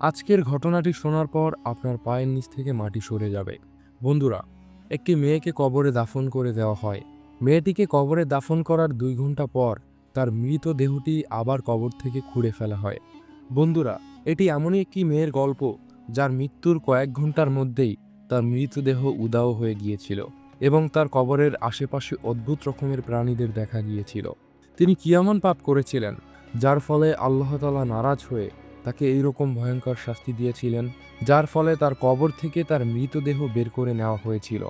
আজকের ঘটনাটি শোনার পর আপনার পায়ের নিচ থেকে মাটি সরে যাবে। বন্ধুরা, একটি মেয়েকে কবরে দাফন করে দেওয়া হয়। মেয়েটিকে কবরে দাফন করার দুই ঘণ্টা পর তার মৃত দেহটি আবার কবর থেকে খুঁড়ে ফেলা হয়। বন্ধুরা, এটি এমনই একটি মেয়ের গল্প যার মৃত্যুর কয়েক ঘণ্টার মধ্যেই তার মৃতদেহ উদাও হয়ে গিয়েছিল এবং তার কবরের আশেপাশে অদ্ভুত রকমের প্রাণীদের দেখা গিয়েছিল। তিনি কি এমন পাপ করেছিলেন যার ফলে আল্লাহ তালা নারাজ হয়ে তাকে এইরকম ভয়ঙ্কর শাস্তি দিয়েছিলেন, যার ফলে তার কবর থেকে তার মৃতদেহ বের করে নেওয়া হয়েছিল।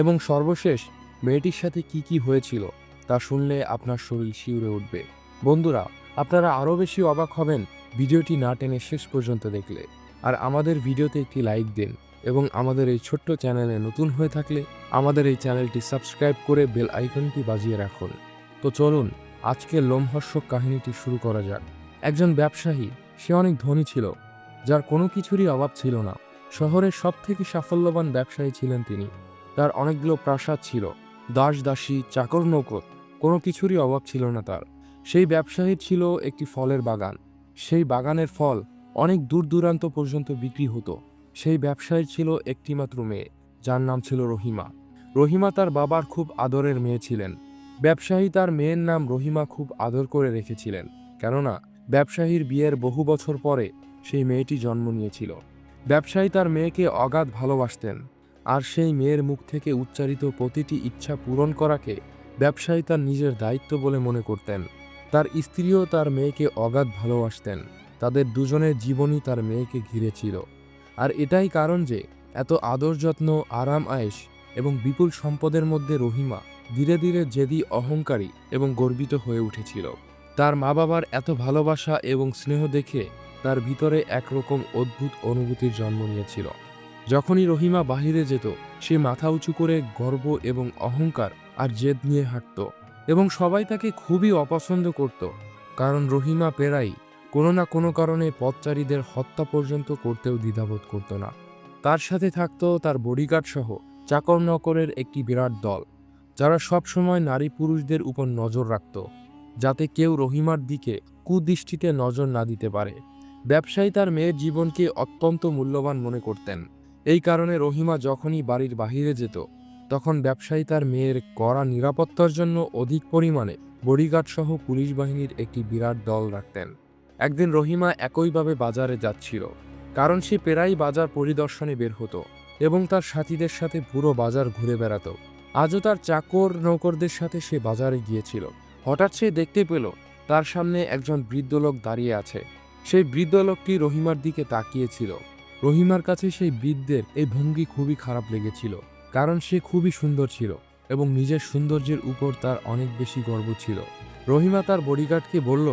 এবং সর্বশেষ, মেয়েটির সাথে কি কি হয়েছিল, তা শুনলে আপনার শরীর শিউরে উঠবে। বন্ধুরা, আপনারা আরও বেশি অবাক হবেন ভিডিওটি না টেনে শেষ পর্যন্ত দেখলে। আর আমাদের ভিডিওতে একটি লাইক দিন এবং আমাদের এই ছোট্ট চ্যানেলে নতুন হয়ে থাকলে আমাদের এই চ্যানেলটি সাবস্ক্রাইব করে বেল আইকনটি বাজিয়ে রাখুন। তো চলুন, আজকের লোমহর্ষক কাহিনীটি শুরু করা যাক। একজন ব্যবসায়ী সে অনেক ধনী ছিল, যার কোনো কিছুরই অভাব ছিল না। শহরের সব থেকে সাফল্যবান ব্যবসায়ী ছিলেন তিনি। তার অনেকগুলো প্রাসাদ ছিল, দাস দাসী, চাকর নৌকর, কোনো কিছুরই অভাব ছিল না তার। সেই ব্যবসায়ীর ছিল একটি ফলের বাগান। সেই বাগানের ফল অনেক দূর দূরান্ত পর্যন্ত বিক্রি হতো। সেই ব্যবসায়ীর ছিল একটিমাত্র মেয়ে, যার নাম ছিল রহিমা। রহিমা তার বাবার খুব আদরের মেয়ে ছিলেন। ব্যবসায়ী তার মেয়ের নাম রহিমা খুব আদর করে রেখেছিলেন। কেননা ব্যবসায়ীর বিয়ের বহু বছর পরে সেই মেয়েটি জন্ম নিয়েছিল। ব্যবসায়ী তার মেয়েকে অগাধ ভালোবাসতেন আর সেই মেয়ের মুখ থেকে উচ্চারিত প্রতিটি ইচ্ছা পূরণ করাকে ব্যবসায়ী তার নিজের দায়িত্ব বলে মনে করতেন। তার স্ত্রীও তার মেয়েকে অগাধ ভালোবাসতেন। তাদের দুজনের জীবনই তার মেয়েকে ঘিরে ছিল। আর এটাই কারণ যে এত আদর যত্ন, আরাম আয়েশ এবং বিপুল সম্পদের মধ্যে রহিমা ধীরে ধীরে জেদি অহংকারী এবং গর্বিত হয়ে উঠেছিল। তার মা বাবার এত ভালোবাসা এবং স্নেহ দেখে তার ভিতরে একরকম অদ্ভুত অনুভূতির জন্ম নিয়েছিল। যখনই রহিমা বাহিরে যেত, সে মাথা উঁচু করে গর্ব এবং অহংকার আর জেদ নিয়ে হাঁটত এবং সবাই তাকে খুবই অপছন্দ করত, কারণ রহিমা পেরাই কোনো না কোনো কারণে পথচারীদের হত্যা পর্যন্ত করতেও দ্বিধাবোধ করত না। তার সাথে থাকত তার বডিগার্ড সহ চাকর নকরের একটি বিরাট দল, যারা সবসময় নারী পুরুষদের উপর নজর রাখত। যাতে কেউ রহিমার দিকে কুদৃষ্টিতে নজর না দিতে পারে। ব্যবসায়ী তার মেয়ের জীবনকে অত্যন্ত মূল্যবান মনে করতেন। এই কারণে রহিমা যখনই বাড়ির বাহিরে যেত, তখন ব্যবসায়ী তার মেয়ের কড়া নিরাপত্তার জন্য অধিক পরিমাণে বডিগার্ড সহ পুলিশ বাহিনীর একটি বিরাট দল রাখতেন। একদিন রহিমা একইভাবে বাজারে যাচ্ছিল, কারণ সে প্রায়ই বাজার পরিদর্শনে বের হতো এবং তার সাথীদের সাথে পুরো বাজার ঘুরে বেড়াতো। আজও তার চাকর নৌকরদের সাথে সে বাজারে গিয়েছিল। হঠাৎ সে দেখতে পেল তার সামনে একজন বৃদ্ধ লোক দাঁড়িয়ে আছে। সেই বৃদ্ধ লোকটি রহিমার দিকে তাকিয়েছিল। রহিমার কাছে সেই বৃদ্ধের এই ভঙ্গি খুবই খারাপ লেগেছিল, কারণ সে খুবই সুন্দর ছিল এবং নিজের সৌন্দর্যের উপর তার অনেক বেশি গর্ব ছিল। রহিমা তার বডিগার্ডকে বলল,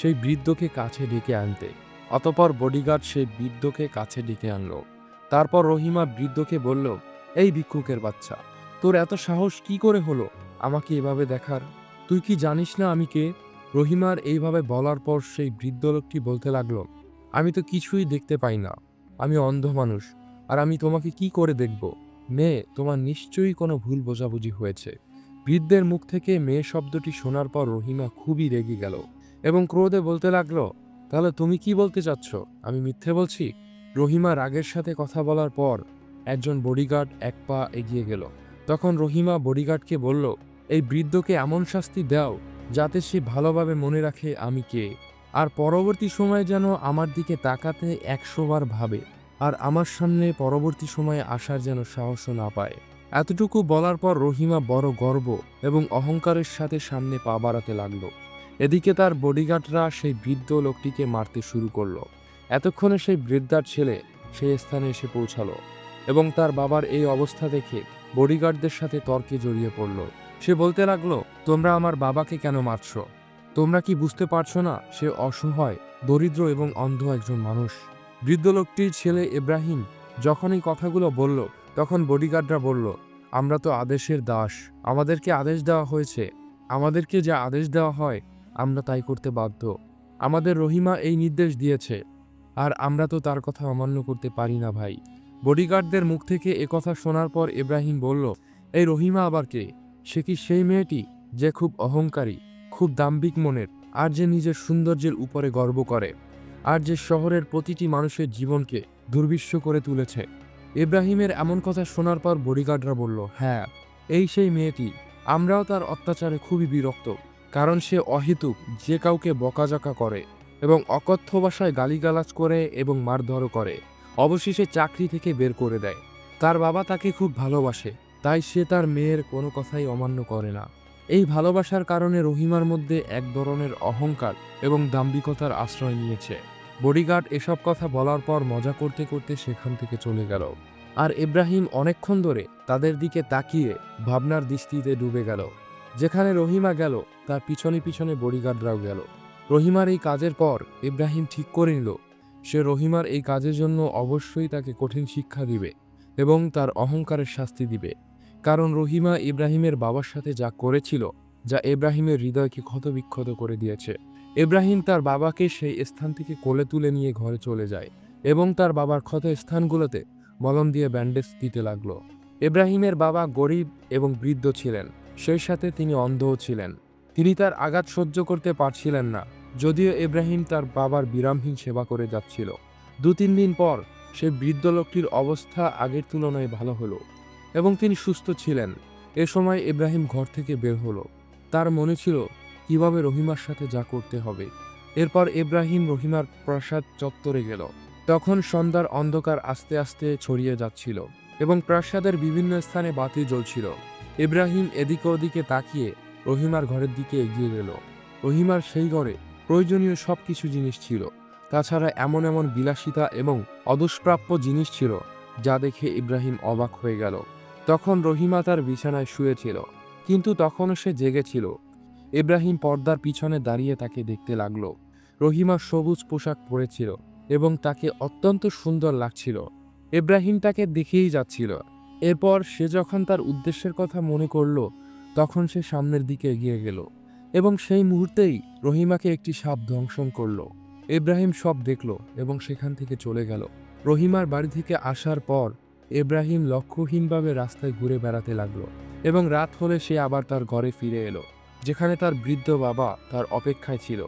সেই বৃদ্ধকে কাছে ডেকে আনতে। অতপর বডিগার্ড সেই বৃদ্ধকে কাছে ডেকে আনলো। তারপর রহিমা বৃদ্ধকে বলল, এই ভিক্ষুকের বাচ্চা, তোর এত সাহস কি করে হলো? আমাকে এভাবে দেখার। তুই কি জানিস না আমি কে? রহিমার এইভাবে বলার পর সেই বৃদ্ধ লোকটি বলতে লাগল, আমি তো কিছুই দেখতে পাই না। আমি অন্ধ মানুষ। আর আমি তোমাকে কি করে দেখব? মেয়ে, তোমার নিশ্চয়ই কোনো ভুল বোঝাবুঝি হয়েছে। বৃদ্ধের মুখ থেকে মেয়ে শব্দটি শোনার পর রহিমা খুবই রেগে গেল এবং ক্রোধে বলতে লাগল, তাহলে তুমি কি বলতে চাচ্ছ? আমি মিথ্যে বলছি? রহিমা রাগের সাথে কথা বলার পর একজন বডিগার্ড এক পা এগিয়ে গেল। তখন রহিমা বডিগার্ডকে বলল এই বৃদ্ধকে এমন শাস্তি দাও যাতে সে ভালোভাবে মনে রাখে আমি কে। আর পরবর্তী সময়ে যেন আমার দিকে তাকাতে একশোবার ভাবে আর আমার সামনে পরবর্তী সময়ে আসার যেন সাহসও না পায়। এতটুকু বলার পর রহিমা বড় গর্ব এবং অহংকারের সাথে সামনে পা বাড়াতে লাগল। এদিকে তার বডিগার্ডরা সেই বৃদ্ধ লোকটিকে মারতে শুরু করল। এতক্ষণে সেই বৃদ্ধার ছেলে সেই স্থানে এসে পৌঁছালো এবং তার বাবার এই অবস্থা দেখে বডিগার্ডদের সাথে তর্কে জড়িয়ে পড়ল। সে বলতে লাগল, তোমরা আমার বাবাকে কেন মারছ? তোমরা কি বুঝতে পারছ না সে অসহায়, দরিদ্র এবং অন্ধ একজন মানুষ? বৃদ্ধ লোকটির ছেলে ইব্রাহিম যখন এই কথাগুলো বলল, তখন বডিগার্ডরা বলল, আমরা তো আদেশের দাস, আমাদেরকে আদেশ দেওয়া হয়েছে। আমাদেরকে যা আদেশ দেওয়া হয়, আমরা তাই করতে বাধ্য। আমাদের রহিমা এই নির্দেশ দিয়েছে, আর আমরা তো তার কথা অমান্য করতে পারি না ভাই। বডিগার্ডদের মুখ থেকে কথা শোনার পর ইব্রাহিম বলল, এই রহিমা আবার কে? সে কি সেই মেয়েটি যে খুব অহংকারী, খুব দাম্ভিক মনের, আর যে নিজের সৌন্দর্যের উপরে গর্ব করে, আর যে শহরের প্রতিটি মানুষের জীবনকে দুর্বিশ্ব করে তুলেছে? ইব্রাহিমের এমন কথা শোনার পর বডিগার্ডরা বলল হ্যাঁ এই সেই মেয়েটি। আমরাও তার অত্যাচারে খুবই বিরক্ত, কারণ সে অহেতুক, যে কাউকে বকাঝকা করে এবং অকথ্য ভাষায় গালিগালাজ করে এবং মারধরও করে। অবশেষে চাকরি থেকে বের করে দেয়। তার বাবা তাকে খুব ভালোবাসে তাই সে তার মেয়ের কোনো কথাই অমান্য করে না। এই ভালোবাসার কারণে রহিমার মধ্যে এক ধরনের অহংকার এবং দাম্ভিকতার আশ্রয় নিয়েছে। বডিগার্ড এসব কথা বলার পর মজা করতে করতে সেখান থেকে চলে গেল। আর ইব্রাহিম অনেকক্ষণ ধরে তাদের দিকে তাকিয়ে ভাবনার দৃষ্টিতে ডুবে গেল। যেখানে রহিমা গেল, তার পিছনে পিছনে বডিগার্ডরাও গেল। রহিমার এই কাজের পর ইব্রাহিম ঠিক করে নিল, সে রহিমার এই কাজের জন্য অবশ্যই তাকে কঠিন শিক্ষা দিবে এবং তার অহংকারের শাস্তি দিবে। কারণ রহিমা ইব্রাহিমের বাবার সাথে যা করেছিল, যা ইব্রাহিমের হৃদয়কে ক্ষতবিক্ষত করে দিয়েছে। ইব্রাহিম তার বাবাকে সেই স্থান থেকে কোলে তুলে নিয়ে ঘরে চলে যায় এবং তার বাবার ক্ষত স্থানগুলোতে মলম দিয়ে ব্যান্ডেজ দিতে লাগল। ইব্রাহিমের বাবা গরিব এবং বৃদ্ধ ছিলেন, সেই সাথে তিনি অন্ধও ছিলেন। তিনি তার আঘাত সহ্য করতে পারছিলেন না, যদিও ইব্রাহিম তার বাবার বিরামহীন সেবা করে যাচ্ছিল। দু তিন দিন পর সে বৃদ্ধ লোকটির অবস্থা আগের তুলনায় ভালো হলো। এবং তিনি সুস্থ ছিলেন। এ সময় ইব্রাহিম ঘর থেকে বের হলো। তার মনে ছিল, কীভাবে রহিমার সাথে যা করতে হবে? এরপর ইব্রাহিম রহিমার প্রাসাদ চত্বরে গেল। তখন সন্ধ্যার অন্ধকার আস্তে আস্তে ছড়িয়ে যাচ্ছিল এবং প্রাসাদের বিভিন্ন স্থানে বাতি জ্বলছিল। ইব্রাহিম এদিক ওদিকে তাকিয়ে রহিমার ঘরের দিকে এগিয়ে গেল। রহিমার সেই ঘরে প্রয়োজনীয় সব কিছু জিনিস ছিল। তাছাড়া এমন এমন বিলাসিতা এবং অদুষ্প্রাপ্য জিনিস ছিল, যা দেখে ইব্রাহিম অবাক হয়ে গেল। তখন রহিমা তার বিছানায় শুয়েছিল, কিন্তু তখনও সে জেগেছিল ইব্রাহিম পর্দার পিছনে দাঁড়িয়ে তাকে দেখতে লাগল। রহিমা সবুজ পোশাক পরেছিল এবং তাকে অত্যন্ত সুন্দর লাগছিল। ইব্রাহিম তাকে দেখেই যাচ্ছিল। এরপর সে যখন তার উদ্দেশ্যের কথা মনে করল, তখন সে সামনের দিকে এগিয়ে গেল এবং সেই মুহূর্তেই রহিমাকে একটি সাপ ধ্বংসন করল। ইব্রাহিম সব দেখল এবং সেখান থেকে চলে গেল। রহিমার বাড়ি থেকে আসার পর ইব্রাহিম লক্ষ্যহীনভাবে রাস্তায় ঘুরে বেড়াতে লাগল এবং রাত হলে সে আবার তার ঘরে ফিরে এলো, যেখানে তার বৃদ্ধ বাবা তার অপেক্ষায় ছিল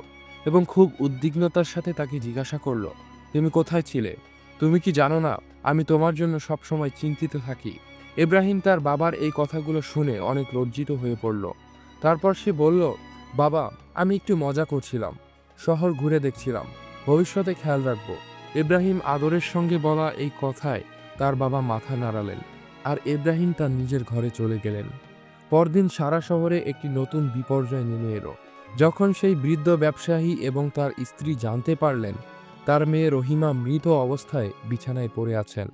এবং খুব উদ্বিগ্নতার সাথে তাকে জিজ্ঞাসা করল, তুমি কোথায় ছিলে? তুমি কি জানো না? আমি তোমার জন্য সবসময় চিন্তিত থাকি। ইব্রাহিম তার বাবার এই কথাগুলো শুনে অনেক লজ্জিত হয়ে পড়ল। তারপর সে বলল, বাবা, আমি একটু মজা করছিলাম, শহর ঘুরে দেখছিলাম, ভবিষ্যতে খেয়াল রাখব। ইব্রাহিম আদরের সঙ্গে বলা এই কথায় তার বাবা মাথা নাড়ালেন আর ইব্রাহিম তার নিজের ঘরে চলে গেলেন। পরদিন সারা শহরে একটি নতুন বিপর্যয় নেমে এলো। যখন সেই বৃদ্ধ ব্যবসায়ী এবং তার স্ত্রী জানতে পারলেন, তার মেয়ে রহিমা মৃত অবস্থায় বিছানায় পড়ে আছেন।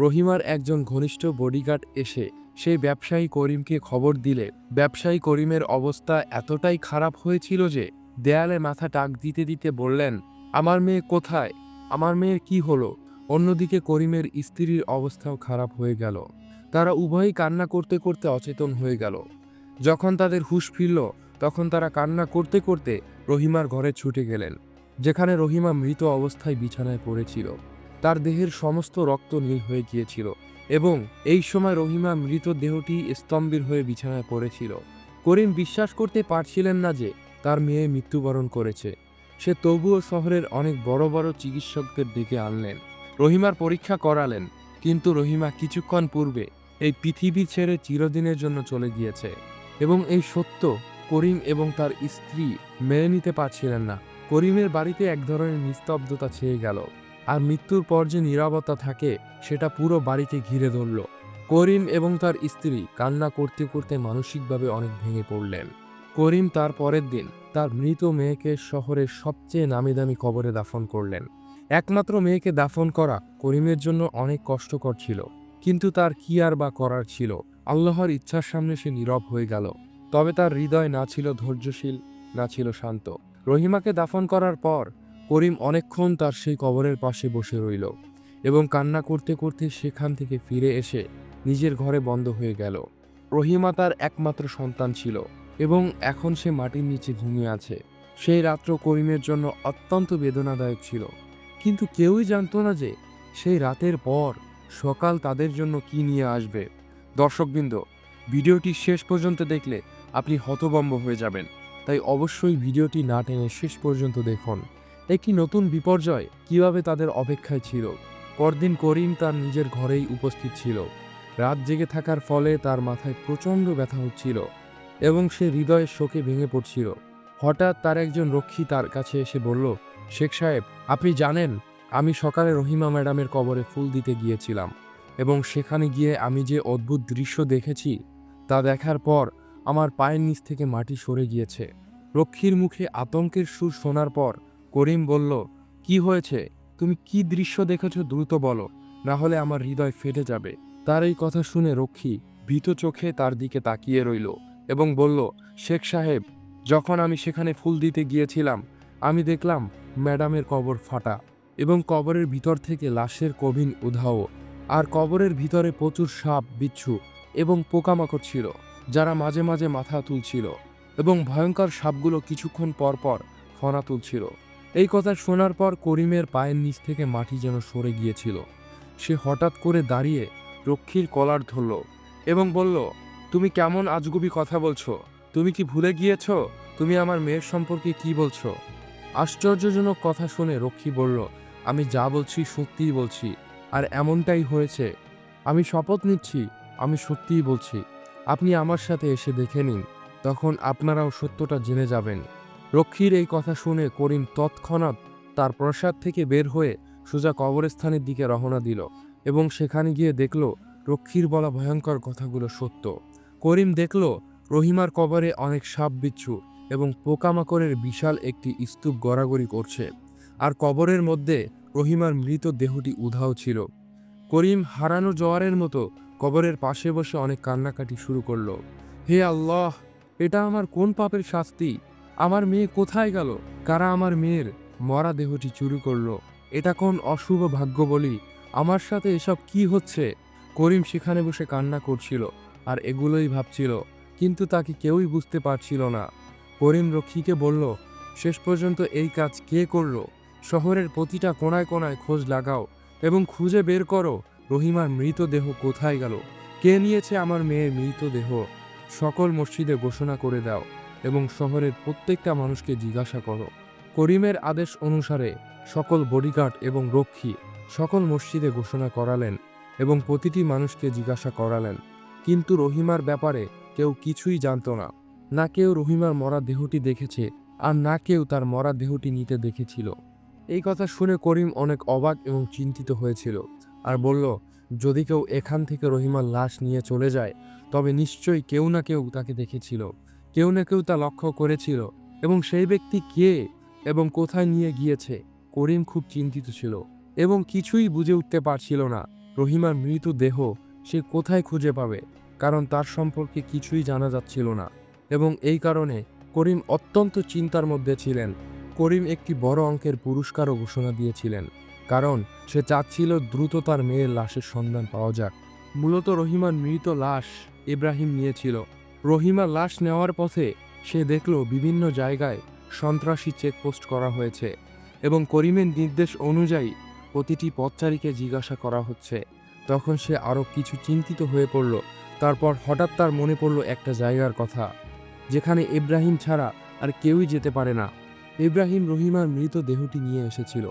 রহিমার একজন ঘনিষ্ঠ বডিগার্ড এসে সেই ব্যবসায়ী করিমকে খবর দিলে, ব্যবসায়ী করিমের অবস্থা এতটাই খারাপ হয়েছিল যে দেয়ালে মাথা টাক দিতে দিতে বললেন, আমার মেয়ে কোথায়? আমার মেয়ের কি হলো? অন্যদিকে করিমের স্ত্রীর অবস্থাও খারাপ হয়ে গেল। তারা উভয়ই কান্না করতে করতে অচেতন হয়ে গেল। যখন তাদের হুঁশ ফিরল, তখন তারা কান্না করতে করতে রহিমার ঘরে ছুটে গেলেন, যেখানে রহিমা মৃত অবস্থায় বিছানায় পড়েছিল। তার দেহের সমস্ত রক্ত নীল হয়ে গিয়েছিল এবং এই সময় রহিমা মৃত দেহটি স্তম্ভীর হয়ে বিছানায় পড়েছিল। করিম বিশ্বাস করতে পারছিলেন না যে তার মেয়ে মৃত্যুবরণ করেছে। সে তবুও শহরের অনেক বড় বড় চিকিৎসকদের ডেকে আনলেন। রহিমার পরীক্ষা করালেন, কিন্তু রহিমা কিছুক্ষণ পূর্বে এই পৃথিবী ছেড়ে চিরদিনের জন্য চলে গিয়েছে এবং এই সত্য করিম এবং তার স্ত্রী মেনে নিতে পারছিলেন না। করিমের বাড়িতে এক ধরনের নিস্তব্ধতা ছেয়ে গেল, আর মৃত্যুর পর যে নিরাপত্তা থাকে, সেটা পুরো বাড়িকে ঘিরে ধরল। করিম এবং তার স্ত্রী কান্না করতে করতে মানসিকভাবে অনেক ভেঙে পড়লেন। করিম তার পরের দিন তার মৃত মেয়েকে শহরের সবচেয়ে নামি দামি কবরে দাফন করলেন। একমাত্র মেয়েকে দাফন করা করিমের জন্য অনেক কষ্টকর ছিল, কিন্তু তার কি আর বা করার ছিল? আল্লাহর ইচ্ছার সামনে সে নীরব হয়ে গেল। তবে তার হৃদয় না ছিল ধৈর্যশীল, না ছিল শান্ত। রহিমাকে দাফন করার পর করিম অনেকক্ষণ তার সেই কবরের পাশে বসে রইল এবং কান্না করতে করতে সেখান থেকে ফিরে এসে নিজের ঘরে বন্ধ হয়ে গেল। রহিমা তার একমাত্র সন্তান ছিল এবং এখন সে মাটির নিচে ঘুমিয়ে আছে। সেই রাত্র করিমের জন্য অত্যন্ত বেদনাদায়ক ছিল। কিন্তু কেউই জানতো না যে সেই রাতের পর সকাল তাদের জন্য কি নিয়ে আসবে। দর্শকবৃন্দ, ভিডিওটি শেষ পর্যন্ত দেখলে আপনি হতবম্ব হয়ে যাবেন। তাই অবশ্যই ভিডিওটি না টেনে শেষ পর্যন্ত দেখুন। একটি নতুন বিপর্যয় কীভাবে তাদের অপেক্ষায় ছিল? পরদিন করিম তার নিজের ঘরেই উপস্থিত ছিল। রাত জেগে থাকার ফলে তার মাথায় প্রচণ্ড ব্যথা হচ্ছিল এবং সে হৃদয়ের শোকে ভেঙে পড়ছিল। হঠাৎ তার একজন রক্ষী তার কাছে এসে বলল শেখ সাহেব, আপনি জানেন, আমি সকালে রহিমা ম্যাডামের কবরে ফুল দিতে গিয়েছিলাম এবং সেখানে গিয়ে আমি যে অদ্ভুত দৃশ্য দেখেছি তা দেখার পর আমার পায়ের নিচ থেকে মাটি সরে গিয়েছে। রক্ষীর মুখে আতঙ্কের সুর শোনার পর করিম বলল, কি হয়েছে? তুমি কি দৃশ্য দেখেছ দ্রুত বলো, না হলে আমার হৃদয় ফেটে যাবে। তার এই কথা শুনে রক্ষী ভীত চোখে তার দিকে তাকিয়ে রইল এবং বলল, শেখ সাহেব, যখন আমি সেখানে ফুল দিতে গিয়েছিলাম, আমি দেখলাম ম্যাডামের কবর ফাটা এবং কবরের ভিতর থেকে লাশের কবিন উধাও। আর কবরের ভিতরে প্রচুর সাপ, বিচ্ছু এবং পোকামাকড় ছিল, যারা মাঝে মাঝে মাথা তুলছিল এবং ভয়ঙ্কর সাপগুলো কিছুক্ষণ পর পর ফনা তুলছিল। এই কথা শোনার পর করিমের পায়ের নিচ থেকে মাটি যেন সরে গিয়েছিল। সে হঠাৎ করে দাঁড়িয়ে রক্ষীর কলার ধরল এবং বলল, তুমি কেমন আজগুবি কথা বলছো? তুমি কি ভুলে গিয়েছো? তুমি আমার মেয়ের সম্পর্কে কি বলছো? আশ্চর্যজনক কথা শুনে রক্ষী বলল, আমি যা বলছি সত্যিই বলছি, আর এমনটাই হয়েছে। আমি শপথ নিচ্ছি, আমি সত্যিই বলছি। আপনি আমার সাথে এসে দেখে নিন, তখন আপনারাও সত্যটা জেনে যাবেন। রক্ষীর এই কথা শুনে করিম তৎক্ষণাৎ তার প্রসাদ থেকে বের হয়ে সোজা কবরস্থানের দিকে রওনা দিল এবং সেখানে গিয়ে দেখল, রক্ষীর বলা ভয়ঙ্কর কথাগুলো সত্য। করিম দেখল, রহিমার কবরে অনেক সাপ বিচ্ছু এবং পোকামাকড়ের বিশাল একটি স্তূপ গড়াগড়ি করছে। আর কবরের মধ্যে রহিমার মৃত দেহটি উধাও ছিল। করিম হারানো জোয়ারের মতো কবরের পাশে বসে অনেক কান্নাকাটি শুরু করল। হে আল্লাহ, এটা আমার কোন পাপের শাস্তি? আমার মেয়ে কোথায় গেল? কারা আমার মেয়ের মরা দেহটি চুরি করল? এটা কোন অশুভ ভাগ্য বলি? আমার সাথে এসব কি হচ্ছে? করিম সেখানে বসে কান্না করছিল আর এগুলোই ভাবছিল, কিন্তু তাকে কেউই বুঝতে পারছিল না। করিম রক্ষীকে বলল, শেষ পর্যন্ত এই কাজ কে করল? শহরের প্রতিটা কোনায় কোনায় খোঁজ লাগাও এবং খুঁজে বের করো, রহিমার মৃতদেহ কোথায় গেল? কে নিয়েছে আমার মেয়ের মৃতদেহ? সকল মসজিদে ঘোষণা করে দাও এবং শহরের প্রত্যেকটা মানুষকে জিজ্ঞাসা করো। করিমের আদেশ অনুসারে সকল বডিগার্ড এবং রক্ষী সকল মসজিদে ঘোষণা করালেন এবং প্রতিটি মানুষকে জিজ্ঞাসা করালেন। কিন্তু রহিমার ব্যাপারে কেউ কিছুই জানতো না। না কেউ রহিমার মরা দেহটি দেখেছে আর না কেউ তার মরা দেহটি নিতে দেখেছিল। এই কথা শুনে করিম অনেক অবাক এবং চিন্তিত হয়েছিল আর বলল, যদি কেউ এখান থেকে রহিমার লাশ নিয়ে চলে যায়, তবে নিশ্চয়ই কেউ না কেউ তাকে দেখেছিল। কেউ না কেউ তা লক্ষ্য করেছিল। এবং সেই ব্যক্তি কে এবং কোথায় নিয়ে গিয়েছে? করিম খুব চিন্তিত ছিল এবং কিছুই বুঝে উঠতে পারছিল না রহিমার মৃত দেহ সে কোথায় খুঁজে পাবে, কারণ তার সম্পর্কে কিছুই জানা যাচ্ছিল না। এবং এই কারণে করিম অত্যন্ত চিন্তার মধ্যে ছিলেন। করিম একটি বড় অঙ্কের পুরস্কারও ঘোষণা দিয়েছিলেন, কারণ সে চাচ্ছিল দ্রুত তার মেয়ের লাশের সন্ধান পাওয়া যাক। মূলত রহিমার মৃত লাশ ইব্রাহিম নিয়েছিল। রহিমার লাশ নেওয়ার পথে সে দেখল বিভিন্ন জায়গায় সন্ত্রাসী চেকপোস্ট করা হয়েছে এবং করিমের নির্দেশ অনুযায়ী প্রতিটি পথচারীকে জিজ্ঞাসা করা হচ্ছে। তখন সে আরও কিছু চিন্তিত হয়ে পড়ল, তারপর হঠাৎ তার মনে পড়ল একটা জায়গার কথা। যেখানে ইব্রাহিম ছাড়া আর কেউই যেতে পারে না। ইব্রাহিম রহিমার মৃত দেহটি নিয়ে এসেছিল।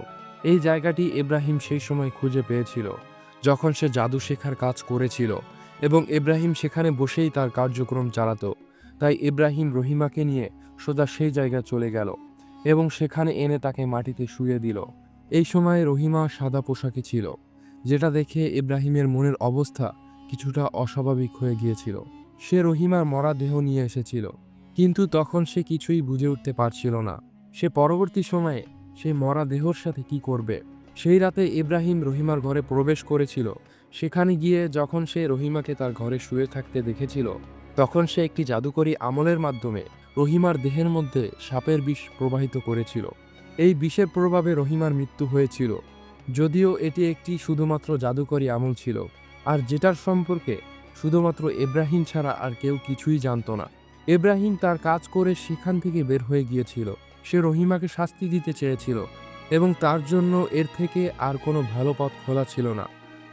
এই জায়গাটি ইব্রাহিম সেই সময় খুঁজে পেয়েছিল, যখন সে জাদু শেখার কাজ করেছিল এবং ইব্রাহিম সেখানে বসেই তার কার্যক্রম চালাতো। তাই ইব্রাহিম রহিমাকে নিয়ে সোজা সেই জায়গায় চলে গেল এবং সেখানে এনে তাকে মাটিতে শুয়ে দিল। এই সময় রহিমা সাদা পোশাকে ছিল, যেটা দেখে ইব্রাহিমের মনের অবস্থা কিছুটা অস্বাভাবিক হয়ে গিয়েছিল। সে রহিমার মরা দেহ নিয়ে এসেছিল। কিন্তু তখন সে কিছুই বুঝে উঠতে পারছিল না। সে পরবর্তী সময়ে সেই মরা দেহর সাথে কি করবে? সেই রাতে ইব্রাহিম রহিমার ঘরে প্রবেশ করেছিল। সেখানে গিয়ে যখন সে রহিমাকে তার ঘরে শুয়ে থাকতে দেখেছিল, তখন সে একটি জাদুকরী আমলের মাধ্যমে রহিমার দেহের মধ্যে সাপের বিষ প্রবাহিত করেছিল। এই বিষের প্রভাবে রহিমার মৃত্যু হয়েছিল। যদিও এটি একটি শুধুমাত্র জাদুকরী আমল ছিল, আর যেটার সম্পর্কে শুধুমাত্র ইব্রাহিম ছাড়া আর কেউ কিছুই জানত না। ইব্রাহিম তার কাজ করে সেখান থেকে বের হয়ে গিয়েছিল। সে রহিমাকে শাস্তি দিতে চেয়েছিল এবং তার জন্য এর থেকে আর কোনো ভালো পথ খোলা ছিল না।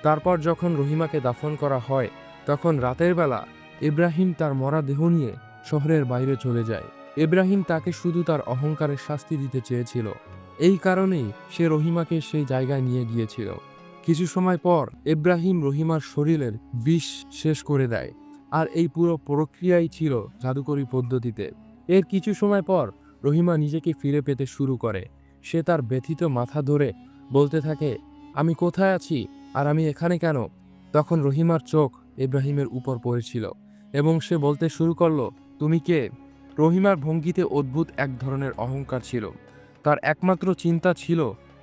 তারপর যখন রহিমাকে দাফন করা হয়, তখন রাতের বেলা ইব্রাহিম তার মরা দেহ নিয়ে শহরের বাইরে চলে যায়। ইব্রাহিম তাকে শুধু তার অহংকারের শাস্তি দিতে চেয়েছিল। এই কারণেই সে রহিমাকে সেই জায়গায় নিয়ে গিয়েছিল। কিছু সময় পর ইব্রাহিম রহিমার শরীরের বিষ শেষ করে দেয়। আর এই পুরো প্রক্রিয়াই ছিল জাদুকরী পদ্ধতিতে। এর কিছু সময় পর রহিমা নিজেকে ফিরে পেতে শুরু করে। সে তার ব্যথিত মাথা ধরে বলতে থাকে, আমি কোথায় আছি আর আমি এখানে কেন? তখন রহিমার চোখ ইব্রাহিমের উপর পড়েছিল এবং সে বলতে শুরু করল, তুমি কে? রহিমার ভঙ্গিতে অদ্ভুত এক ধরনের অহংকার ছিল। তার একমাত্র চিন্তা ছিল,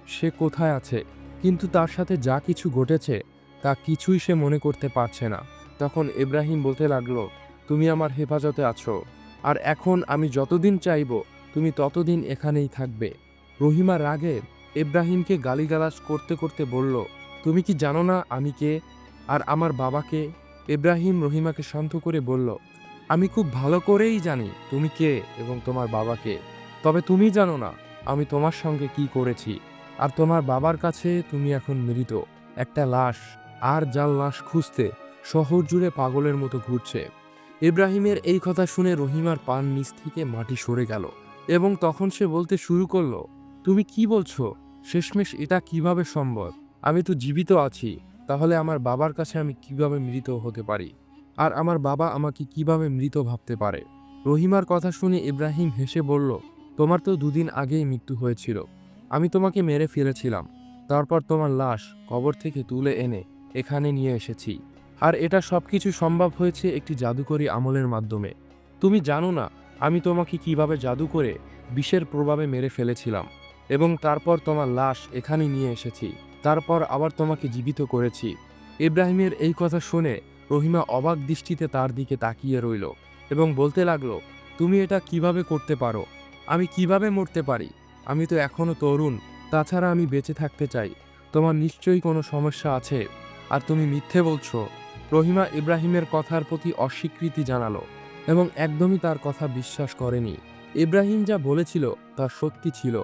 সে কোথায় আছে, কিন্তু তার সাথে যা কিছু ঘটেছে তা কিছুই সে মনে করতে পারছে না। তখন ইব্রাহিম বলতে লাগল, তুমি আমার হেফাজতে আছো, আর এখন আমি যতদিন চাইব, তুমি ততদিন এখানেই থাকবে। রহিমা রাগে ইব্রাহিমকে গালিগালাজ করতে করতে বলল, তুমি কি জানো না আমি কে, আর আমার বাবাকে ইব্রাহিম রহিমাকে শান্ত করে বলল, আমি খুব ভালো করেই জানি তুমি কে এবং তোমার বাবাকে তবে তুমি জানো না আমি তোমার সঙ্গে কি করেছি, আর তোমার বাবার কাছে তুমি এখন মৃত, একটা লাশ, আর যার লাশ খুঁজতে শহর জুড়ে পাগলের মতো ঘুরছে। ইব্রাহিমের এই কথা শুনে রহিমার পান নিচ থেকে মাটি সরে গেল এবং তখন সে বলতে শুরু করল, তুমি কি বলছো? শেষমেশ এটা কীভাবে সম্ভব? আমি তো জীবিত আছি, তাহলে আমার বাবার কাছে আমি কীভাবে মৃত হতে পারি? আর আমার বাবা আমাকে কীভাবে মৃত ভাবতে পারে? রহিমার কথা শুনে ইব্রাহিম হেসে বলল, তোমার তো দুদিন আগেই মৃত্যু হয়েছিল। আমি তোমাকে মেরে ফেলেছিলাম। তারপর তোমার লাশ কবর থেকে তুলে এনে এখানে নিয়ে এসেছি। আর এটা সবকিছু সম্ভব হয়েছে একটি জাদুকরী আমলের মাধ্যমে। তুমি জানো না, আমি তোমাকে কীভাবে জাদু করে বিষের প্রভাবে মেরে ফেলেছিলাম, এবং তারপর তোমার লাশ এখানে নিয়ে এসেছি, তারপর আবার তোমাকে জীবিত করেছি। ইব্রাহিমের এই কথা শুনে রহিমা অবাক দৃষ্টিতে তার দিকে তাকিয়ে রইল এবং বলতে লাগল, তুমি এটা কীভাবে করতে পারো? আমি কীভাবে মরতে পারি? আমি তো এখনও তরুণ, তাছাড়া আমি বেঁচে থাকতে চাই। তোমার নিশ্চয়ই কোনো সমস্যা আছে, আর তুমি মিথ্যে বলছো। রহিমা ইব্রাহিমের কথার প্রতি অস্বীকৃতি জানালো এবং একদমই তার কথা বিশ্বাস করেনি। ইব্রাহিম যা বলেছিল তা সত্যি ছিল।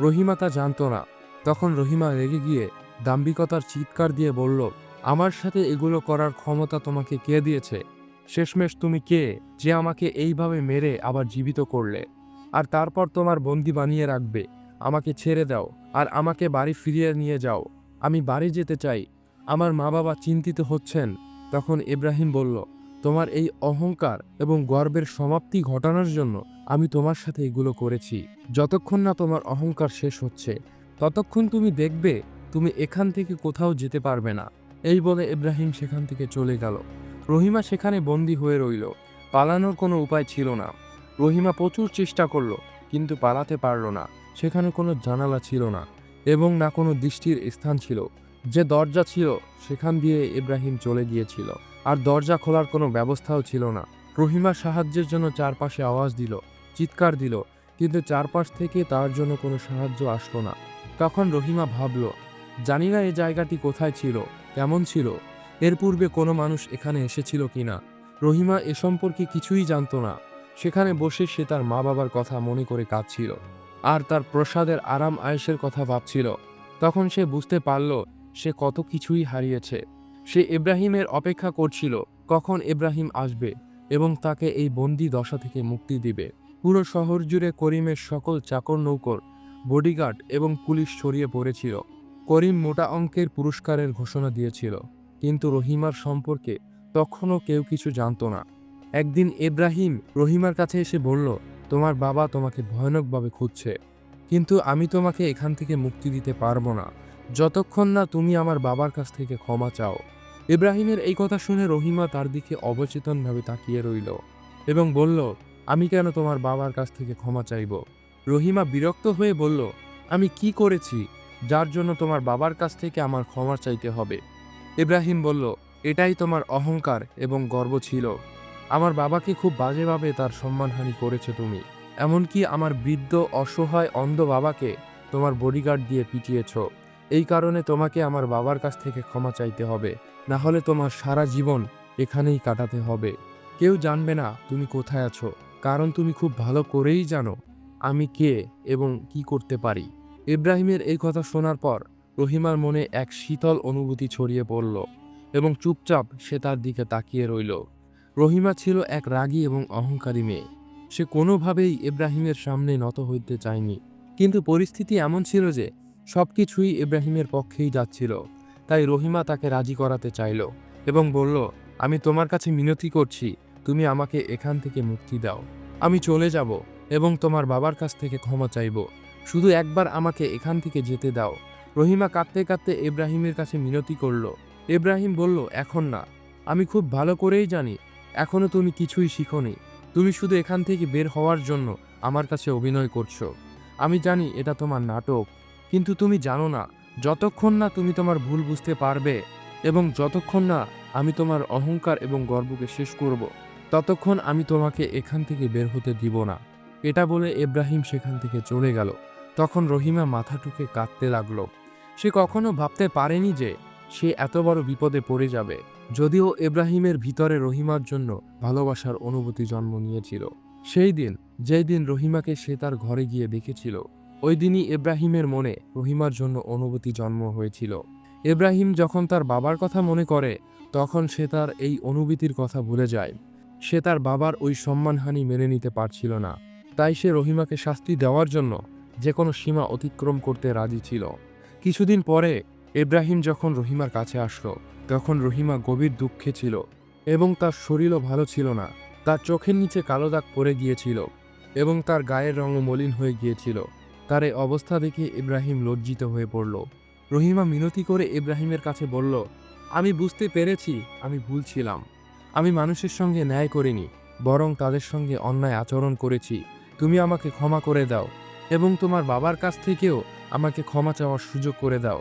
রহিমা তা জানত না। তখন রহিমা রেগে গিয়ে দাম্ভিকতার চিৎকার দিয়ে বলল, আমার সাথে এগুলো করার ক্ষমতা তোমাকে কে দিয়েছে? শেষমেশ তুমি কে যে আমাকে এইভাবে মেরে আবার জীবিত করলে? আর তারপর তোমার বন্দি বানিয়ে রাখবে। আমাকে ছেড়ে দাও আর আমাকে বাড়ি ফিরিয়ে নিয়ে যাও। আমি বাড়ি যেতে চাই। আমার মা বাবা চিন্তিত হচ্ছেন। তখন ইব্রাহিম বলল, তোমার এই অহংকার এবং গর্বের সমাপ্তি ঘটানোর জন্য আমি তোমার সাথে এগুলো করেছি। যতক্ষণ না তোমার অহংকার শেষ হচ্ছে, ততক্ষণ তুমি দেখবে তুমি এখান থেকে কোথাও যেতে পারবে না। এই বলে ইব্রাহিম সেখান থেকে চলে গেল। রহিমা সেখানে বন্দী হয়ে রইল। পালানোর কোনো উপায় ছিল না। রহিমা প্রচুর চেষ্টা করল, কিন্তু পালাতে পারল না। সেখানে কোনো জানালা ছিল না এবং না কোনো দৃষ্টির স্থান ছিল। যে দরজা ছিল, সেখান দিয়ে ইব্রাহিম চলে গিয়েছিল। আর দরজা খোলার কোনো ব্যবস্থাও ছিল না। রহিমা সাহায্যের জন্য চারপাশে আওয়াজ দিল, চিৎকার দিল, কিন্তু চারপাশ থেকে তার জন্য কোনো সাহায্য আসলো না। তখন রহিমা ভাবল, জানি না এই জায়গাটি কোথায় ছিল, কেমন ছিল, এর পূর্বে কোনো মানুষ এখানে এসেছিল কিনা রহিমা এ সম্পর্কে কিছুই জানতো না। সেখানে বসে সে তার মা বাবার কথা মনে করে কাঁদছিল। আর তার প্রসাদের আরাম আয়েসের কথা ভাবছিল। তখন সে বুঝতে পারল সে কত কিছুই হারিয়েছে। সে ইব্রাহিমের অপেক্ষা করছিল, কখন ইব্রাহিম আসবে এবং তাকে এই বন্দি দশা থেকে মুক্তি দিবে। পুরো শহর জুড়ে করিমের সকল চাকর নৌকর বডিগার্ড এবং পুলিশ ছড়িয়ে পড়েছিল। করিম মোটা অঙ্কের পুরস্কারের ঘোষণা দিয়েছিল, কিন্তু রহিমার সম্পর্কে তখনও কেউ কিছু জানতো না। একদিন ইব্রাহিম রহিমার কাছে এসে বলল, তোমার বাবা তোমাকে ভয়ানকভাবে খুঁজছে, কিন্তু আমি তোমাকে এখান থেকে মুক্তি দিতে পারব না। যতক্ষণ না তুমি আমার বাবার কাছ থেকে ক্ষমা চাও। ইব্রাহিমের এই কথা শুনে রহিমা তার দিকে অবচেতনভাবে তাকিয়ে রইল এবং বলল, আমি কেন তোমার বাবার কাছ থেকে ক্ষমা চাইব? রহিমা বিরক্ত হয়ে বলল, আমি কি করেছি যার জন্য তোমার বাবার কাছ থেকে আমার ক্ষমা চাইতে হবে? ইব্রাহিম বলল, এটাই তোমার অহংকার এবং গর্ব ছিল। আমার বাবাকে খুব বাজেভাবে তার সম্মানহানি করেছে তুমি। এমনকি আমার বৃদ্ধ, অসহায় অন্ধ বাবাকে তোমার বডিগার্ড দিয়ে পিটিয়েছ। এই কারণে তোমাকে আমার বাবার কাছ থেকে ক্ষমা চাইতে হবে। না হলে তোমার সারা জীবন এখানেই কাটাতে হবে। কেউ জানবে না তুমি কোথায় আছো, কারণ তুমি খুব ভালো করেই জানো আমি কে এবং কি করতে পারি। ইব্রাহিমের এই কথা শোনার পর রহিমার মনে এক শীতল অনুভূতি ছড়িয়ে পড়ল এবং চুপচাপ সে তার দিকে তাকিয়ে রইল। রহিমা ছিল এক রাগী এবং অহংকারী মেয়ে। সে কোনোভাবেই ইব্রাহিমের সামনে নত হইতে চায়নি। কিন্তু পরিস্থিতি এমন ছিল যে সব কিছুই ইব্রাহিমের পক্ষেই যাচ্ছিল। তাই রহিমা তাকে রাজি করাতে চাইল এবং বলল, আমি তোমার কাছে মিনতি করছি, তুমি আমাকে এখান থেকে মুক্তি দাও। আমি চলে যাব এবং তোমার বাবার কাছ থেকে ক্ষমা চাইব। শুধু একবার আমাকে এখান থেকে যেতে দাও। রহিমা কাঁদতে কাঁদতে ইব্রাহিমের কাছে মিনতি করল। ইব্রাহিম বলল, এখন না। আমি খুব ভালো করেই জানি এখনও তুমি কিছুই শিখোনি। তুমি শুধু এখান থেকে বের হওয়ার জন্য আমার কাছে অভিনয় করছ। আমি জানি এটা তোমার নাটক। কিন্তু তুমি জানো না, যতক্ষণ না তুমি তোমার ভুল বুঝতে পারবে এবং যতক্ষণ না আমি তোমার অহংকার এবং গর্বকে শেষ করব, ততক্ষণ আমি তোমাকে এখান থেকে বের হতে দিব না। এটা বলে ইব্রাহিম সেখান থেকে চলে গেল। তখন রহিমা মাথা টুকে কাঁদতে লাগল। সে কখনো ভাবতে পারেনি যে সে এত বড় বিপদে পড়ে যাবে। যদিও ইব্রাহিমের ভিতরে রহিমার জন্য ভালোবাসার অনুভূতি জন্ম নিয়েছিল। সেই দিন যেই দিন রহিমাকে সে তার ঘরে গিয়ে দেখেছিল ওই দিনই ইব্রাহিমের মনে রহিমার জন্য অনুভূতি জন্ম হয়েছিল। ইব্রাহিম যখন তার বাবার কথা মনে করে, তখন সে তার এই অনুভূতির কথা ভুলে যায়। সে তার বাবার ওই সম্মানহানি মেনে নিতে পারছিল না। তাই সে রহিমাকে শাস্তি দেওয়ার জন্য যে কোনো সীমা অতিক্রম করতে রাজি ছিল। কিছুদিন পরে ইব্রাহিম যখন রহিমার কাছে আসলো, তখন রহিমা গভীর দুঃখে ছিল এবং তার শরীরও ভালো ছিল না। তার চোখের নিচে কালো দাগ পড়ে গিয়েছিল এবং তার গায়ের রঙও মলিন হয়ে গিয়েছিল। তার এই অবস্থা দেখে ইব্রাহিম লজ্জিত হয়ে পড়ল। রহিমা মিনতি করে ইব্রাহিমের কাছে বলল, আমি বুঝতে পেরেছি, আমি ভুল ছিলাম। আমি মানুষের সঙ্গে ন্যায় করিনি, বরং তাদের সঙ্গে অন্যায় আচরণ করেছি। তুমি আমাকে ক্ষমা করে দাও এবং তোমার বাবার কাছ থেকেও আমাকে ক্ষমা চাওয়ার সুযোগ করে দাও।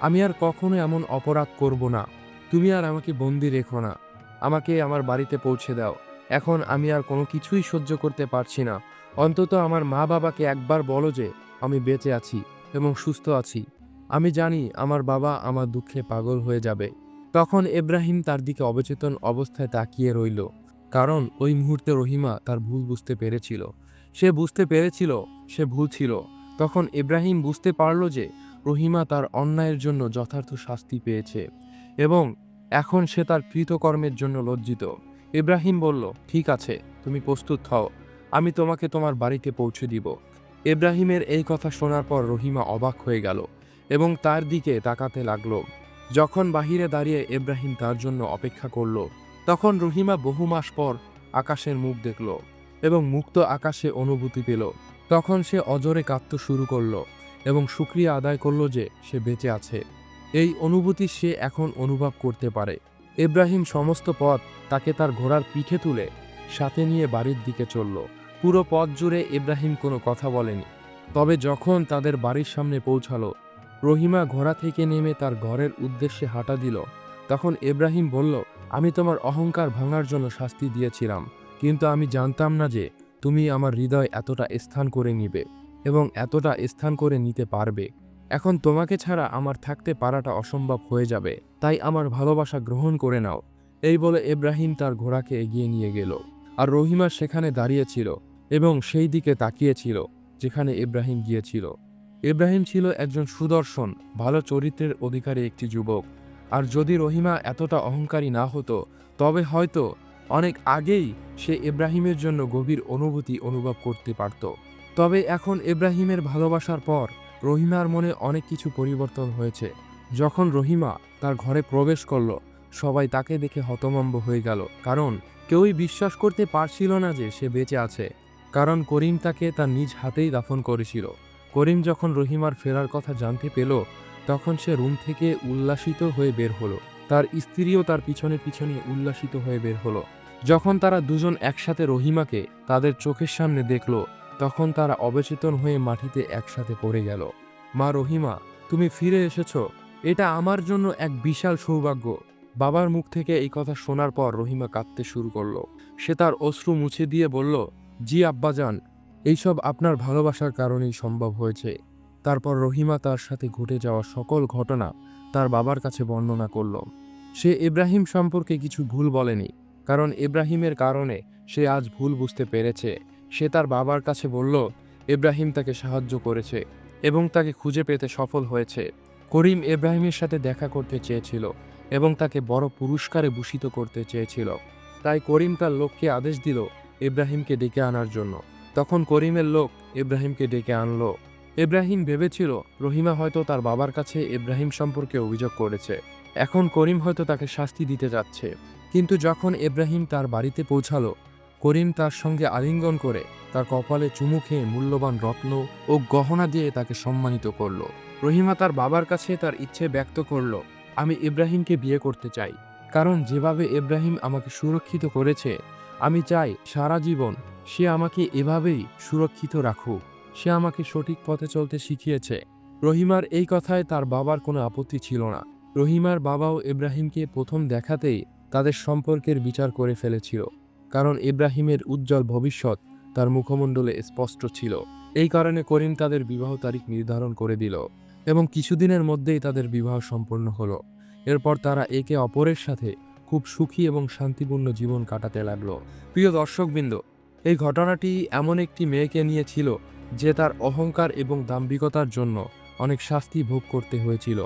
আমি আর কখনো এমন অপরাধ করব না। তুমি আর আমাকে বন্দি রেখো না। আমাকে আমার বাড়িতে পৌঁছে দাও। এখন আমি আর কোনো কিছুই সহ্য করতে পারছি না। অন্তত আমার মা বাবাকে একবার বলো যে আমি বেঁচে আছি এবং সুস্থ আছি। আমি জানি আমার বাবা আমার দুঃখে পাগল হয়ে যাবে। তখন ইব্রাহিম তার দিকে অবচেতন অবস্থায় তাকিয়ে রইল। কারণ ওই মুহূর্তে রহিমা তার ভুল বুঝতে পেরেছিল। সে বুঝতে পেরেছিল, সে ভুল ছিল। তখন ইব্রাহিম বুঝতে পারল যে রহিমা তার অন্যায়ের জন্য যথার্থ শাস্তি পেয়েছে এবং এখন সে তার কৃতকর্মের জন্য লজ্জিত। ইব্রাহিম বলল, ঠিক আছে, তুমি প্রস্তুত হও আমি তোমাকে তোমার বাড়িতে পৌঁছে দিব। ইব্রাহিমের এই কথা শোনার পর রহিমা অবাক হয়ে গেল এবং তার দিকে তাকাতে লাগল। যখন বাহিরে দাঁড়িয়ে ইব্রাহিম তার জন্য অপেক্ষা করল, তখন রহিমা বহু মাস পর আকাশের মুখ দেখল এবং মুক্ত আকাশে অনুভূতি পেল। তখন সে অজরে কাঁদতে শুরু করল এবং শুক্রিয়া আদায় করল যে সে বেঁচে আছে। এই অনুভূতি সে এখন অনুভব করতে পারে। ইব্রাহিম সমস্ত পথ তাকে তার ঘোড়ার পিঠে তুলে সাথে নিয়ে বাড়ির দিকে চলল। পুরো পথ জুড়ে ইব্রাহিম কোনো কথা বলেনি। তবে যখন তাদের বাড়ির সামনে পৌঁছালো, রহিমা ঘোড়া থেকে নেমে তার ঘরের উদ্দেশ্যে হাঁটা দিল। তখন ইব্রাহিম বলল, আমি তোমার অহংকার ভাঙার জন্য শাস্তি দিয়েছিলাম, কিন্তু আমি জানতাম না যে তুমি আমার হৃদয় এতটা স্থান করে নিবে এবং এতটা স্থান করে নিতে পারবে। এখন তোমাকে ছাড়া আমার থাকতে পারাটা অসম্ভব হয়ে যাবে, তাই আমার ভালোবাসা গ্রহণ করে নাও। এই বলে ইব্রাহিম তার ঘোড়াকে এগিয়ে নিয়ে গেল। আর রহিমা সেখানে দাঁড়িয়েছিল এবং সেই দিকে তাকিয়েছিল, যেখানে ইব্রাহিম গিয়েছিল। ইব্রাহিম ছিল একজন সুদর্শন, ভালো চরিত্রের অধিকারী একটি যুবক। আর যদি রহিমা এতটা অহংকারী না হতো, তবে হয়তো অনেক আগেই সে ইব্রাহিমের জন্য গভীর অনুভূতি অনুভব করতে পারত। তবে এখন ইব্রাহিমের ভালোবাসার পর রহিমার মনে অনেক কিছু পরিবর্তন হয়েছে। যখন রহিমা তার ঘরে প্রবেশ করল, সবাই তাকে দেখে হতমম্ব হয়ে গেল। কারণ কেউই বিশ্বাস করতে পারছিল না যে সে বেঁচে আছে। কারণ করিম তাকে তার নিজ হাতেই দাফন করেছিল। করিম যখন রহিমার ফেরার কথা জানতে পেল, তখন সে রুম থেকে উল্লাসিত হয়ে বের হলো। তার স্ত্রীও তার পিছনে পিছনে উল্লাসিত হয়ে বের হলো। যখন তারা দুজন একসাথে রহিমাকে তাদের চোখের সামনে দেখল, তখন তারা অবচেতন হয়ে মাটিতে একসাথে পড়ে গেল। মা রহিমা, তুমি ফিরে এসেছ? এটা আমার জন্য এক বিশাল সৌভাগ্য। বাবার মুখ থেকে এই কথা শোনার পর রহিমা কাঁদতে শুরু করল। সে তার অশ্রু মুছে দিয়ে বলল জি আব্বাজান, এইসব আপনার ভালোবাসার কারণেই সম্ভব হয়েছে। তারপর রহিমা তার সাথে ঘটে যাওয়া সকল ঘটনা তার বাবার কাছে বর্ণনা করল। সে ইব্রাহিম সম্পর্কে কিছু ভুল বলেনি, কারণ ইব্রাহিমের কারণে সে আজ ভুল বুঝতে পেরেছে। সে তার বাবার কাছে বলল, ইব্রাহিম তাকে সাহায্য করেছে এবং তাকে খুঁজে পেতে সফল হয়েছে। করিম ইব্রাহিমের সাথে দেখা করতে চেয়েছিল এবং তাকে বড় পুরস্কারে ভূষিত করতে চেয়েছিল। তাই করিম তার লোককে আদেশ দিল ইব্রাহিমকে ডেকে আনার জন্য। তখন করিমের লোক ইব্রাহিমকে ডেকে আনলো। ইব্রাহিম ভেবেছিল, রহিমা হয়তো তার বাবার কাছে ইব্রাহিম সম্পর্কে অভিযোগ করেছে। এখন করিম হয়তো তাকে শাস্তি দিতে যাচ্ছে। কিন্তু যখন ইব্রাহিম তার বাড়িতে পৌঁছালো, করিম তার সঙ্গে আলিঙ্গন করে তার কপালে চুমু খেয়ে মূল্যবান রত্ন ও গহনা দিয়ে তাকে সম্মানিত করল। রহিমা তার বাবার কাছে তার ইচ্ছে ব্যক্ত করল, আমি ইব্রাহিমকে বিয়ে করতে চাই। কারণ যেভাবে ইব্রাহিম আমাকে সুরক্ষিত করেছে আমি চাই সারা জীবন সে আমাকে এভাবেই সুরক্ষিত রাখুক। সে আমাকে সঠিক পথে চলতে শিখিয়েছে। রহিমার এই কথায় তার বাবার কোনো আপত্তি ছিল না। রহিমার বাবাও ইব্রাহিমকে প্রথম দেখাতেই তাদের সম্পর্কের বিচার করে ফেলেছিল, কারণ ইব্রাহিমের উজ্জ্বল ভবিষ্যৎ তার মুখমণ্ডলে স্পষ্ট ছিল। এই কারণে করিম তাদের বিবাহ তারিখ নির্ধারণ করে দিল এবং কিছুদিনের মধ্যেই তাদের বিবাহ সম্পন্ন হলো। এরপর তারা একে অপরের সাথে খুব সুখী এবং শান্তিপূর্ণ জীবন কাটাতে লাগল। প্রিয় দর্শকবৃন্দ, এই ঘটনাটি এমন একটি মেয়েকে নিয়ে ছিল যে তার অহংকার এবং দাম্ভিকতার জন্য অনেক শাস্তি ভোগ করতে হয়েছিল।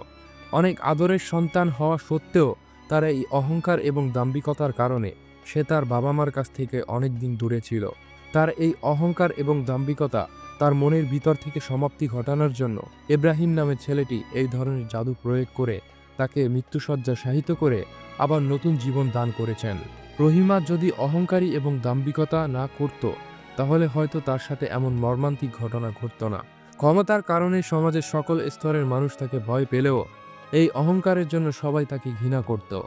অনেক আদরের সন্তান হওয়া সত্ত্বেও তার এই অহংকার এবং দাম্ভিকতার কারণে সে তার বাবা মার কাছ থেকে অনেক দিন দূরে ছিল। তার এই অহংকার এবং দাম্ভিকতা তার মনের ভিতর থেকে সমাপ্তি ঘটানোর জন্য ইব্রাহিম নামের ছেলেটি এই ধরনের জাদু প্রয়োগ করে তাকে মৃত্যুসজ্জা সাহিত করে আবার নতুন জীবন দান করেছেন। রহিমা যদি অহংকারী এবং দাম্ভিকতা না করত, তাহলে হয়তো তার সাথে এমন মর্মান্তিক ঘটনা ঘটত না। ক্ষমতার কারণে সমাজের সকল স্তরের মানুষ তাকে ভয় পেলেও এই অহংকারের জন্য সবাই তাকে ঘৃণা করত।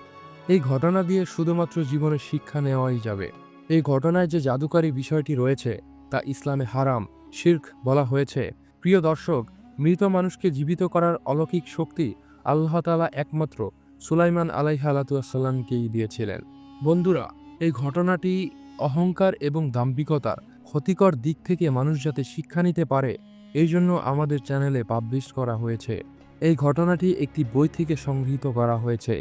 এই ঘটনা দিয়ে শুধুমাত্র জীবনের শিক্ষা নেওয়াই যাবে। এই ঘটনায় যে জাদুকারী বিষয়টি রয়েছে, তা ইসলামে হারাম, শির্ক বলা হয়েছে। প্রিয় দর্শক, মৃত মানুষকে জীবিত করার অলৌকিক শক্তি আল্লাহ তালা একমাত্র সুলাইমান আলাইহালাতুয়াসাল্লামকেই দিয়েছিলেন। বন্ধুরা, এই ঘটনাটি অহংকার এবং দাম্ভিকতার ক্ষতিকর দিক থেকে মানুষ যাতে শিক্ষা নিতে পারে, এই জন্য আমাদের চ্যানেলে পাবলিশ করা হয়েছে। এই ঘটনাটি একটি বই থেকে সংগৃহীত করা হয়েছে।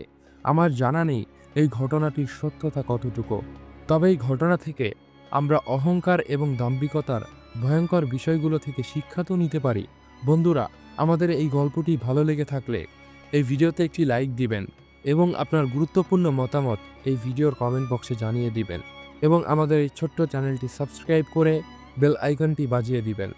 আমার জানা নেই এই ঘটনাটির সত্যতা কতটুকু। তবে এই ঘটনা থেকে আমরা অহংকার এবং দাম্ভিকতার ভয়ঙ্কর বিষয়গুলো থেকে শিক্ষা তো নিতে পারি। বন্ধুরা, আমাদের এই গল্পটি ভালো লেগে থাকলে এই ভিডিওতে একটি লাইক দিবেন এবং আপনার গুরুত্বপূর্ণ মতামত এই ভিডিওর কমেন্ট বক্সে জানিয়ে দিবেন এবং আমাদের এই ছোট্ট চ্যানেলটি সাবস্ক্রাইব করে বেল আইকনটি বাজিয়ে দিবেন।